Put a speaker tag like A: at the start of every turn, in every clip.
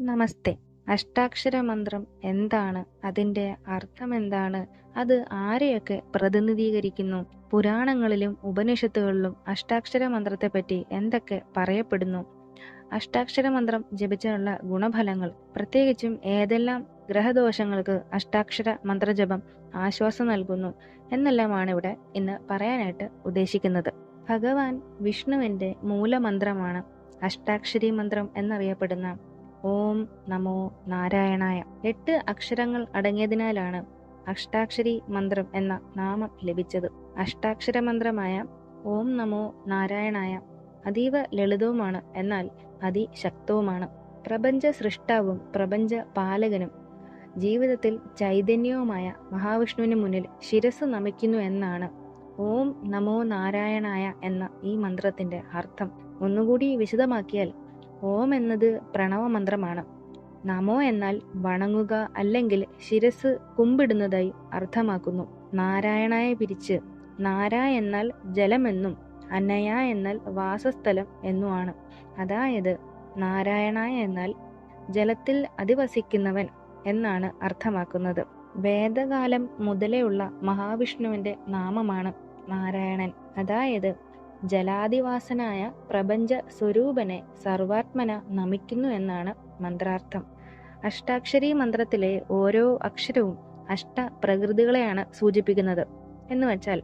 A: നമസ്തേ. അഷ്ടാക്ഷര മന്ത്രം എന്താണ്? അതിന്റെ അർത്ഥം എന്താണ്? അത് ആരെയൊക്കെ പ്രതിനിധീകരിക്കുന്നു? പുരാണങ്ങളിലും ഉപനിഷത്തുകളിലും അഷ്ടാക്ഷര മന്ത്രത്തെ പറ്റി എന്തൊക്കെ പറയപ്പെടുന്നു? അഷ്ടാക്ഷര മന്ത്രം ജപിച്ചാലുള്ള ഗുണഫലങ്ങൾ. പ്രത്യേകിച്ചും ഏതെല്ലാം ഗ്രഹദോഷങ്ങൾക്ക് അഷ്ടാക്ഷര മന്ത്രജപം ആശ്വാസം നൽകുന്നു എന്നെല്ലാമാണ് ഇവിടെ ഇന്ന് പറയാനായിട്ട് ഉദ്ദേശിക്കുന്നത്. ഭഗവാൻ വിഷ്ണുവിന്റെ മൂലമന്ത്രമാണ് അഷ്ടാക്ഷരി മന്ത്രം എന്നറിയപ്പെടുന്ന ഓം നമോ നാരായണായ. എട്ട് അക്ഷരങ്ങൾ അടങ്ങിയതിനാലാണ് അഷ്ടാക്ഷരി മന്ത്രം എന്ന നാമം ലഭിച്ചത്. അഷ്ടാക്ഷര മന്ത്രമായ ഓം നമോ നാരായണായ അതീവ ലളിതവുമാണ് എന്നാൽ അതിശക്തവുമാണ്. പ്രപഞ്ച സൃഷ്ടാവും പ്രപഞ്ച പാലകനും ജീവിതത്തിൽ ചൈതന്യവുമായ മഹാവിഷ്ണുവിന് മുന്നിൽ ശിരസ് നമിക്കുന്നു എന്നാണ് ഓം നമോ നാരായണായ എന്ന ഈ മന്ത്രത്തിന്റെ അർത്ഥം. ഒന്നുകൂടി വിശദമാക്കിയാൽ ഓം എന്നത് പ്രണവ മന്ത്രമാണ്. നമോ എന്നാൽ വണങ്ങുക അല്ലെങ്കിൽ ശിരസ് കുമ്പിടുന്നതായി അർത്ഥമാക്കുന്നു. നാരായണായ പിരിച്ച് നാര എന്നാൽ ജലമെന്നും അനയ എന്നാൽ വാസസ്ഥലം എന്നുമാണ്. അതായത് നാരായണായ എന്നാൽ ജലത്തിൽ അധിവസിക്കുന്നവൻ എന്നാണ് അർത്ഥമാക്കുന്നത്. വേദകാലം മുതലേ ഉള്ള മഹാവിഷ്ണുവിന്റെ നാമമാണ് നാരായണൻ. അതായത് ജലാദിവാസനായ പ്രപഞ്ച സ്വരൂപനെ സർവാത്മന നമിക്കുന്നു എന്നാണ് മന്ത്രാർത്ഥം. അഷ്ടാക്ഷരി മന്ത്രത്തിലെ ഓരോ അക്ഷരവും അഷ്ട പ്രകൃതികളെയാണ് സൂചിപ്പിക്കുന്നത്. എന്ന് വെച്ചാൽ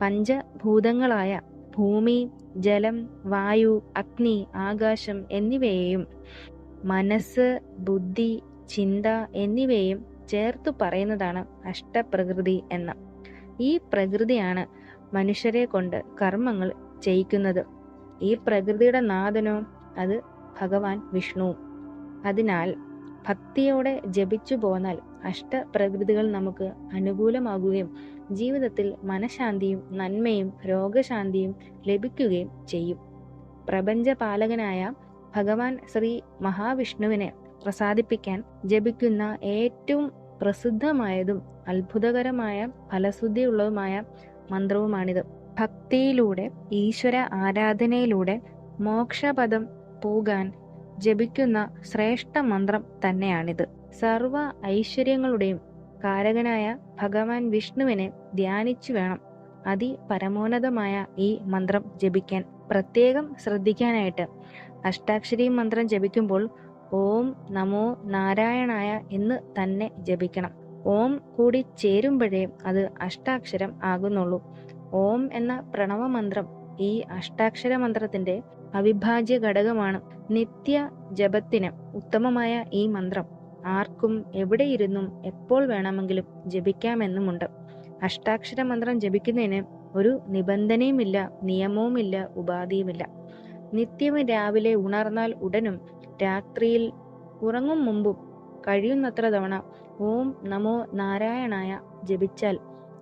A: പഞ്ചഭൂതങ്ങളായ ഭൂമി ജലം വായു അഗ്നി ആകാശം എന്നിവയെയും മനസ്സ് ബുദ്ധി ചിന്ത എന്നിവയെയും ചേർത്തു പറയുന്നതാണ് അഷ്ടപ്രകൃതി എന്ന ഈ പ്രകൃതിയാണ് മനുഷ്യരെ കൊണ്ട് കർമ്മങ്ങൾ ചെയ്യിക്കുന്നത് ഈ പ്രകൃതിയുടെ നാഥനോ അത് ഭഗവാൻ വിഷ്ണുവും. അതിനാൽ ഭക്തിയോടെ ജപിച്ചു പോന്നാൽ അഷ്ടപ്രകൃതികൾ നമുക്ക് അനുകൂലമാകുകയും ജീവിതത്തിൽ മനഃശാന്തിയും നന്മയും രോഗശാന്തിയും ലഭിക്കുകയും ചെയ്യും. പ്രപഞ്ചപാലകനായ ഭഗവാൻ ശ്രീ മഹാവിഷ്ണുവിനെ പ്രസാദിപ്പിക്കാൻ ജപിക്കുന്ന ഏറ്റവും പ്രസിദ്ധമായതും അത്ഭുതകരമായ ഫലശുദ്ധിയുള്ളതുമായ മന്ത്രവുമാണിത്. ഭക്തിയിലൂടെ ഈശ്വര ആരാധനയിലൂടെ മോക്ഷപദം പോകാൻ ജപിക്കുന്ന ശ്രേഷ്ഠ മന്ത്രം തന്നെയാണിത്. സർവ ഐശ്വര്യങ്ങളുടെയും കാരകനായ ഭഗവാൻ വിഷ്ണുവിനെ ധ്യാനിച്ചു വേണം അതി പരമോന്നതമായ ഈ മന്ത്രം ജപിക്കാൻ. പ്രത്യേകം ശ്രദ്ധിക്കാനായിട്ട് അഷ്ടാക്ഷരി മന്ത്രം ജപിക്കുമ്പോൾ ഓം നമോ നാരായണായ എന്ന് തന്നെ ജപിക്കണം. ഓം കൂടി ചേരുമ്പോഴേ അത് അഷ്ടാക്ഷരം ആകുന്നുള്ളൂ. ഓം എന്ന പ്രണവ മന്ത്രം ഈ അഷ്ടാക്ഷര മന്ത്രത്തിന്റെ അവിഭാജ്യ ഘടകമാണ്. നിത്യ ജപത്തിന് ഉത്തമമായ ഈ മന്ത്രം. ആർക്കും എവിടെയിരുന്നും എപ്പോൾ വേണമെങ്കിലും ജപിക്കാമെന്നുമുണ്ട്. അഷ്ടാക്ഷര മന്ത്രം ജപിക്കുന്നതിന് ഒരു നിബന്ധനയുമില്ല നിയമവുമില്ല ഉപാധിയുമില്ല. നിത്യം രാവിലെ ഉണർന്നാൽ ഉടനും രാത്രിയിൽ ഉറങ്ങും മുമ്പും കഴിയുന്നത്ര തവണ ഓം നമോ നാരായണായ ജപിച്ചാൽ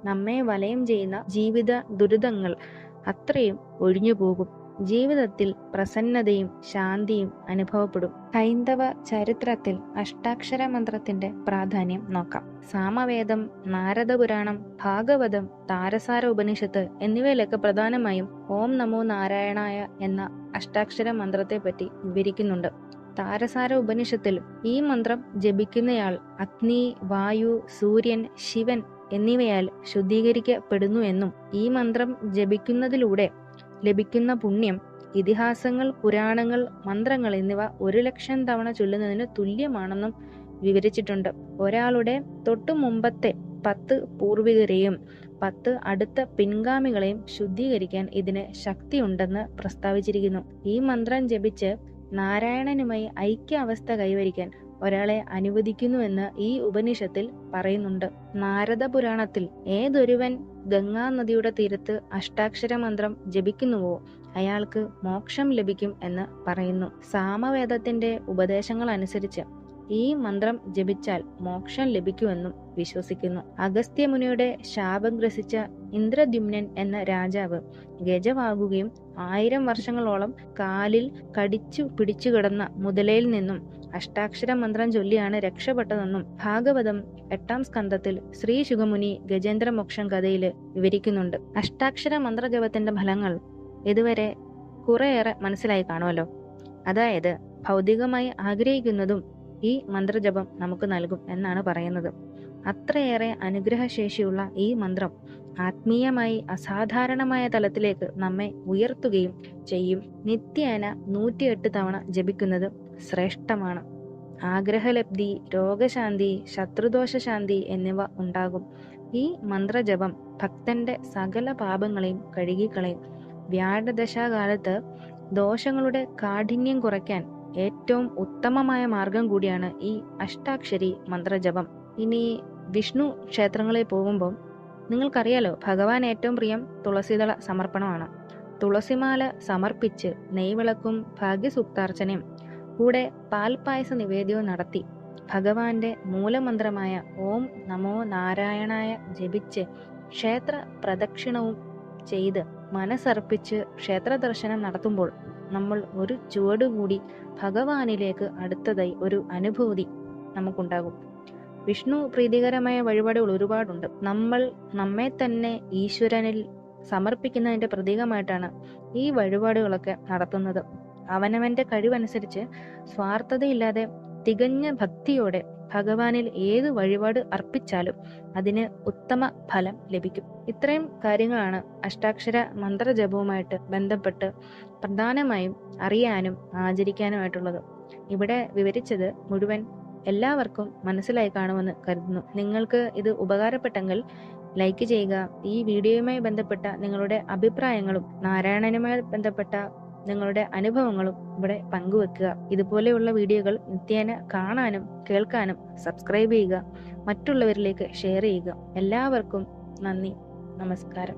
A: നമ്മെ വലയം ചെയ്യുന്ന ജീവിത ദുരിതങ്ങൾ അത്രയും ഒഴിഞ്ഞു പോകും. ജീവിതത്തിൽ പ്രസന്നതയും ശാന്തിയും അനുഭവപ്പെടും. ഹൈന്ദവ ചരിത്രത്തിൽ അഷ്ടാക്ഷര മന്ത്രത്തിന്റെ പ്രാധാന്യം നോക്കാം. സാമവേദം നാരദപുരാണം ഭാഗവതം താരസാര ഉപനിഷത്ത് എന്നിവയിലൊക്കെ പ്രധാനമായും ഓം നമോ നാരായണായ എന്ന അഷ്ടാക്ഷര മന്ത്രത്തെ പറ്റി വിവരിക്കുന്നുണ്ട്. താരസാര ഉപനിഷത്തിൽ ഈ മന്ത്രം ജപിക്കുന്നയാൾ അഗ്നി വായു സൂര്യൻ ശിവൻ എന്നിവയാൽ ശുദ്ധീകരിക്കപ്പെടുന്നു എന്നും ഈ മന്ത്രം ജപിക്കുന്നതിലൂടെ ലഭിക്കുന്ന പുണ്യം ഇതിഹാസങ്ങൾ പുരാണങ്ങൾ മന്ത്രങ്ങൾ എന്നിവ ഒരു ലക്ഷം തവണ ചൊല്ലുന്നതിന് തുല്യമാണെന്നും വിവരിച്ചിട്ടുണ്ട്. ഒരാളുടെ തൊട്ടു മുമ്പത്തെ പത്ത് പൂർവികരെയും പത്ത് അടുത്ത പിൻഗാമികളെയും ശുദ്ധീകരിക്കാൻ ഇതിന് ശക്തിയുണ്ടെന്ന് പ്രസ്താവിച്ചിരിക്കുന്നു. ഈ മന്ത്രം ജപിച്ച് നാരായണനുമായി ഐക്യാവസ്ഥ കൈവരിക്കാൻ ഒരാളെ അനുവദിക്കുന്നുവെന്ന് ഈ ഉപനിഷത്തിൽ പറയുന്നുണ്ട്. നാരദ പുരാണത്തിൽ ഏതൊരുവൻ ഗംഗാ നദിയുടെ തീരത്ത് അഷ്ടാക്ഷര മന്ത്രം ജപിക്കുന്നുവോ അയാൾക്ക് മോക്ഷം ലഭിക്കും എന്ന് പറയുന്നു. സാമവേദത്തിന്റെ ഉപദേശങ്ങൾ അനുസരിച്ച് ഈ മന്ത്രം ജപിച്ചാൽ മോക്ഷം ലഭിക്കുമെന്നും വിശ്വസിക്കുന്നു. അഗസ്ത്യമുനിയുടെ ശാപം ഗ്രസിച്ച ഇന്ദ്രദ്യുമ്നൻ എന്ന രാജാവ് ഗജവാകുകയും ആയിരം വർഷങ്ങളോളം കാലിൽ കടിച്ചു പിടിച്ചു കിടന്ന മുതലയിൽ നിന്നും അഷ്ടാക്ഷര മന്ത്രം ചൊല്ലിയാണ് രക്ഷപ്പെട്ടതെന്നും ഭാഗവതം എട്ടാം സ്കന്ധത്തിൽ ശ്രീ ശുഗമുനി ഗജേന്ദ്ര മോക്ഷം കഥയിൽ വിവരിക്കുന്നുണ്ട്. അഷ്ടാക്ഷര മന്ത്രജപത്തിന്റെ ഫലങ്ങൾ ഇതുവരെ കുറേയേറെ മനസ്സിലായി കാണുമല്ലോ. അതായത് ഭൗതികമായി ആഗ്രഹിക്കുന്നതും ഈ മന്ത്രജപം നമുക്ക് നൽകും എന്നാണ് പറയുന്നത്. അത്രയേറെ അനുഗ്രഹശേഷിയുള്ള ഈ മന്ത്രം ആത്മീയമായി അസാധാരണമായ തലത്തിലേക്ക് നമ്മെ ഉയർത്തുകയും ചെയ്യും. നിത്യേന നൂറ്റിയെട്ട് തവണ ജപിക്കുന്നത് ശ്രേഷ്ഠമാണ്. ആഗ്രഹലബ്ധി രോഗശാന്തി ശത്രുദോഷശാന്തി എന്നിവ ഉണ്ടാകും. ഈ മന്ത്രജപം ഭക്തന്റെ സകല പാപങ്ങളെയും കഴുകിക്കളയും. വ്യാഴദശാകാലത്ത് ദോഷങ്ങളുടെ കാഠിന്യം കുറയ്ക്കാൻ ഏറ്റവും ഉത്തമമായ മാർഗം കൂടിയാണ് ഈ അഷ്ടാക്ഷരി മന്ത്രജപം. ഇനി വിഷ്ണു ക്ഷേത്രങ്ങളിൽ പോകുമ്പോൾ നിങ്ങൾക്കറിയാലോ ഭഗവാൻ ഏറ്റവും പ്രിയം തുളസിദള സമർപ്പണമാണ്. തുളസിമാല സമർപ്പിച്ച് നെയ്വിളക്കും ഭാഗ്യസുക്താർച്ചനയും കൂടെ പാൽപായസ നിവേദ്യവും നടത്തി ഭഗവാന്റെ മൂലമന്ത്രമായ ഓം നമോ നാരായണായ ജപിച്ച് ക്ഷേത്ര പ്രദക്ഷിണവും ചെയ്ത് മനസ്സർപ്പിച്ച് ക്ഷേത്ര ദർശനം നടത്തുമ്പോൾ നമ്മൾ ഒരു ചുവടുകൂടി ഭഗവാനിലേക്ക് അടുത്തതായി ഒരു അനുഭൂതി നമുക്കുണ്ടാകും. വിഷ്ണു പ്രീതികരമായ വഴിപാടുകൾ ഒരുപാടുണ്ട്. നമ്മൾ നമ്മെ തന്നെ ഈശ്വരനിൽ സമർപ്പിക്കുന്നതിന്റെ പ്രതീകമായിട്ടാണ് ഈ വഴിപാടുകളൊക്കെ നടത്തുന്നത്. അവനവന്റെ കഴിവനുസരിച്ച് സ്വാർത്ഥതയില്ലാതെ തികഞ്ഞ ഭക്തിയോടെ ഭഗവാനിൽ ഏത് വഴിപാട് അർപ്പിച്ചാലും അതിന് ഉത്തമ ഫലം ലഭിക്കും. ഇത്രയും കാര്യങ്ങളാണ് അഷ്ടാക്ഷര മന്ത്രജപവുമായിട്ട് ബന്ധപ്പെട്ട് പ്രധാനമായും അറിയാനും ആചരിക്കാനുമായിട്ടുള്ളത്. ഇവിടെ വിവരിച്ചത് മുഴുവൻ എല്ലാവർക്കും മനസ്സിലായി കാണുമെന്ന് കരുതുന്നു. നിങ്ങൾക്ക് ഇത് ഉപകാരപ്പെട്ടെങ്കിൽ ലൈക്ക് ചെയ്യുക. ഈ വീഡിയോയുമായി ബന്ധപ്പെട്ട നിങ്ങളുടെ അഭിപ്രായങ്ങളും നാരായണനുമായി ബന്ധപ്പെട്ട നിങ്ങളുടെ അനുഭവങ്ങളും ഇവിടെ പങ്കുവെക്കുക. ഇതുപോലെയുള്ള വീഡിയോകൾ നിത്യേന കാണാനും കേൾക്കാനും സബ്സ്ക്രൈബ് ചെയ്യുക. മറ്റുള്ളവരിലേക്ക് ഷെയർ ചെയ്യുക. എല്ലാവർക്കും നന്ദി. നമസ്കാരം.